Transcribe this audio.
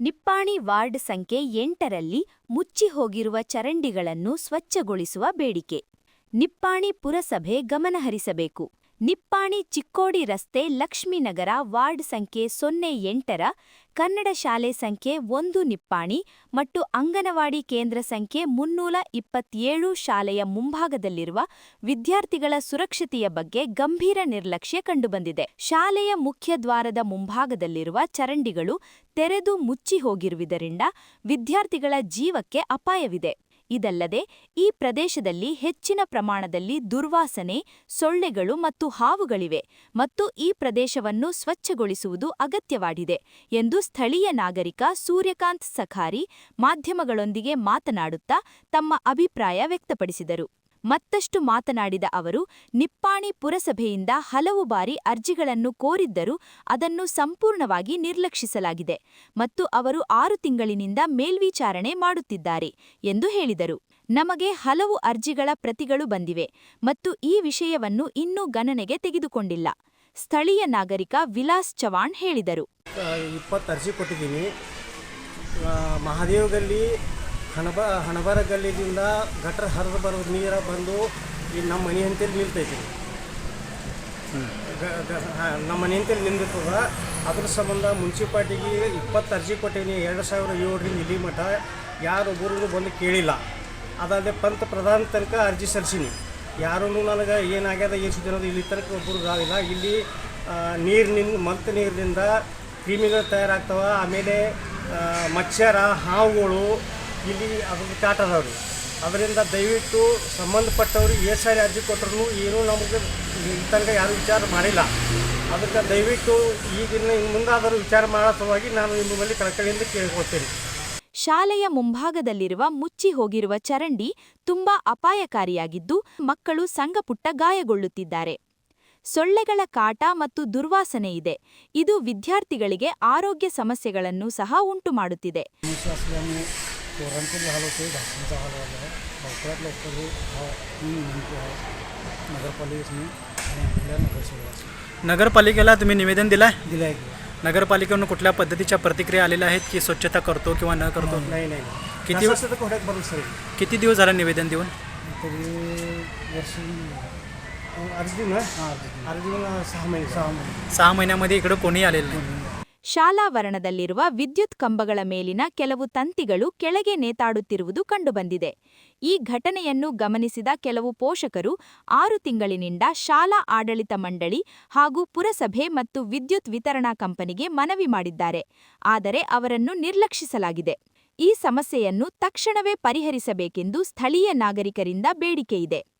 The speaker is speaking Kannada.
ನಿಪ್ಪಾಣಿ ವಾರ್ಡ್ ಸಂಖ್ಯೆ ಎಂಟರಲ್ಲಿ ಮುಚ್ಚಿಹೋಗಿರುವ ಚರಂಡಿಗಳನ್ನು ಸ್ವಚ್ಛಗೊಳಿಸುವ ಬೇಡಿಕೆ. ನಿಪ್ಪಾಣಿ ಪುರಸಭೆ ಗಮನಹರಿಸಬೇಕು. ನಿಪ್ಪಾಣಿ ಚಿಕ್ಕೋಡಿ ರಸ್ತೆ ಲಕ್ಷ್ಮೀನಗರ ವಾರ್ಡ್ ಸಂಖ್ಯೆ ಸೊನ್ನೆ ಎಂಟರ ಕನ್ನಡ ಶಾಲೆ ಸಂಖ್ಯೆ ಒಂದು ನಿಪ್ಪಾಣಿ ಮತ್ತು ಅಂಗನವಾಡಿ ಕೇಂದ್ರ ಸಂಖ್ಯೆ ಮುನ್ನೂರ ಇಪ್ಪತ್ತೇಳು ಶಾಲೆಯ ಮುಂಭಾಗದಲ್ಲಿರುವ ವಿದ್ಯಾರ್ಥಿಗಳ ಸುರಕ್ಷತೆಯ ಬಗ್ಗೆ ಗಂಭೀರ ನಿರ್ಲಕ್ಷ್ಯ ಕಂಡುಬಂದಿದೆ. ಶಾಲೆಯ ಮುಖ್ಯದ್ವಾರದ ಮುಂಭಾಗದಲ್ಲಿರುವ ಚರಂಡಿಗಳು ತೆರೆದು ಮುಚ್ಚಿ ಹೋಗಿರುವುದರಿಂದ ವಿದ್ಯಾರ್ಥಿಗಳ ಜೀವಕ್ಕೆ ಅಪಾಯವಿದೆ. ಇದಲ್ಲದೆ ಈ ಪ್ರದೇಶದಲ್ಲಿ ಹೆಚ್ಚಿನ ಪ್ರಮಾಣದಲ್ಲಿ ದುರ್ವಾಸನೆ, ಸೊಳ್ಳೆಗಳು ಮತ್ತು ಹಾವುಗಳಿವೆ ಮತ್ತು ಈ ಪ್ರದೇಶವನ್ನು ಸ್ವಚ್ಛಗೊಳಿಸುವುದು ಅಗತ್ಯವಾಗಿದೆ ಎಂದು ಸ್ಥಳೀಯ ನಾಗರಿಕ ಸೂರ್ಯಕಾಂತ್ ಸಖಾರಿ ಮಾಧ್ಯಮಗಳೊಂದಿಗೆ ಮಾತನಾಡುತ್ತಾ ತಮ್ಮ ಅಭಿಪ್ರಾಯ ವ್ಯಕ್ತಪಡಿಸಿದರು. ಮತ್ತಷ್ಟು ಮಾತನಾಡಿದ ಅವರು, ನಿಪ್ಪಾಣಿ ಪುರಸಭೆಯಿಂದ ಹಲವು ಬಾರಿ ಅರ್ಜಿಗಳನ್ನು ಕೋರಿದ್ದರೂ ಅದನ್ನು ಸಂಪೂರ್ಣವಾಗಿ ನಿರ್ಲಕ್ಷಿಸಲಾಗಿದೆ ಮತ್ತು ಅವರು ಆರು ತಿಂಗಳಿನಿಂದ ಮೇಲ್ವಿಚಾರಣೆ ಮಾಡುತ್ತಿದ್ದಾರೆ ಎಂದು ಹೇಳಿದರು. ನಮಗೆ ಹಲವು ಅರ್ಜಿಗಳ ಪ್ರತಿಗಳು ಬಂದಿವೆ ಮತ್ತು ಈ ವಿಷಯವನ್ನು ಇನ್ನೂ ಗಣನೆಗೆ ತೆಗೆದುಕೊಂಡಿಲ್ಲ, ಸ್ಥಳೀಯ ನಾಗರಿಕ ವಿಲಾಸ್ ಚವಾಣ್ ಹೇಳಿದರು. ಇಪ್ಪತ್ತು ಹಣಬ ಹಣಬರ ಗಲ್ಲಿದಿಂದ ಗಟ್ರ ಹರಿದು ಬರೋ ನೀರು ಬಂದು ಈ ನಮ್ಮ ಮನೆ ಅಂತೇಳಿ ನಿಲ್ತೈತಿ. ನಮ್ಮ ಮನೆ ಅಂತೇಳಿ ನಿಂದಿರ್ತದ. ಅದ್ರ ಸಂಬಂಧ ಮುನ್ಸಿಪಾಲ್ಟಿಗೆ ಇಪ್ಪತ್ತು ಅರ್ಜಿ ಕೊಟ್ಟೀನಿ ಎರಡು ಸಾವಿರ ಏಳರಿಂದ ಇಲ್ಲಿ ಮಠ. ಯಾರೊಬ್ಬರು ಬಂದು ಕೇಳಿಲ್ಲ. ಅದಾದೆ ಪಂತ ಪ್ರಧಾನ ತನಕ ಅರ್ಜಿ ಸಲ್ಲಿಸೀನಿ. ಯಾರೂ ನನಗೆ ಏನಾಗ್ಯದ ಏನು ಸುದ್ದಿ ಅನ್ನೋದು ಇಲ್ಲಿ ತನಕ ಒಬ್ಬರು ಆಗಿಲ್ಲ ಇಲ್ಲಿ ನೀರಿನಿಂದ ಮಂತ್ ನೀರಿನಿಂದ ಕ್ರಿಮಿಗಳು ತಯಾರಾಗ್ತವೆ. ಆಮೇಲೆ ಮಚ್ಚರ ಹಾವುಗಳು ಇಲ್ಲಿ ಅದ್ರ ಕಾಟ ಅದಾವ್ರಿ ಅದರಿಂದ ದಯವಿಟ್ಟು ಸಂಬಂಧಪಟ್ಟವರು ಎಷ್ಟು ಸಾರಿ ಅರ್ಜಿ ಕೊಟ್ಟರು ಏನೂ ನಮಗೆ ತನಕ ಯಾರು ವಿಚಾರ ಮಾಡಿಲ್ಲ. ಅದಕ್ಕೆ ದಯವಿಟ್ಟು ಈಗಿನ ಇನ್ನು ಮುಂದಾದರೂ ವಿಚಾರ ಮಾಡೋ ಸಲುವಾಗಿ ನಾನು ನಿಮ್ಮಲ್ಲಿ ಮೇಲೆ ಕಳಕಳಿಯಿಂದ ಕೇಳಿಕೊಳ್ತೇನೆ. ಶಾಲೆಯ ಮುಂಭಾಗದಲ್ಲಿರುವ ಮುಚ್ಚಿ ಹೋಗಿರುವ ಚರಂಡಿ ತುಂಬಾ ಅಪಾಯಕಾರಿಯಾಗಿದ್ದು ಮಕ್ಕಳು ಸಂಗಪುಟ್ಟ ಗಾಯಗೊಳ್ಳುತ್ತಿದ್ದಾರೆ. ಸೊಳ್ಳೆಗಳ ಕಾಟ ಮತ್ತು ದುರ್ವಾಸನೆ ಇದೆ. ಇದು ವಿದ್ಯಾರ್ಥಿಗಳಿಗೆ ಆರೋಗ್ಯ ಸಮಸ್ಯೆಗಳನ್ನು ಸಹ ಉಂಟುಮಾಡುತ್ತಿದೆ. पोरांचं हाल होते घासांचा हाल झाला आहे. लवकरात लवकर हे हा मी म्हणतो आहे नगरपालिकेने आणि आपल्या नगरसेवकाने नगरपालिकेला तुम्ही निवेदन दिलं आहे दिलं आहे की. नगरपालिकेकडून कुठल्या पद्धतीच्या प्रतिक्रिया आलेल्या आहेत की स्वच्छता करतो किंवा न करतो? नाही नाही किती किती असतं तर सर? किती दिवस झाला निवेदन देऊन? तरी वर्ष अर्ज देऊ ना अर्ज देऊन सहा महिने सहा महिने सहा महिन्यामध्ये इकडं कोणी आलेलं नाही. ಶಾಲಾವರಣದಲ್ಲಿರುವ ವಿದ್ಯುತ್ ಕಂಬಗಳ ಮೇಲಿನ ಕೆಲವು ತಂತಿಗಳು ಕೆಳಗೆ ನೇತಾಡುತ್ತಿರುವುದು ಕಂಡುಬಂದಿದೆ. ಈ ಘಟನೆಯನ್ನು ಗಮನಿಸಿದ ಕೆಲವು ಪೋಷಕರು ಆರು ತಿಂಗಳಿನಿಂದ ಶಾಲಾ ಆಡಳಿತ ಮಂಡಳಿ ಹಾಗೂ ಪುರಸಭೆ ಮತ್ತು ವಿದ್ಯುತ್ ವಿತರಣಾ ಕಂಪನಿಗೆ ಮನವಿ ಮಾಡಿದ್ದಾರೆ. ಆದರೆ ಅವರನ್ನು ನಿರ್ಲಕ್ಷಿಸಲಾಗಿದೆ. ಈ ಸಮಸ್ಯೆಯನ್ನು ತಕ್ಷಣವೇ ಪರಿಹರಿಸಬೇಕೆಂದು ಸ್ಥಳೀಯ ನಾಗರಿಕರಿಂದ ಬೇಡಿಕೆಯಿದೆ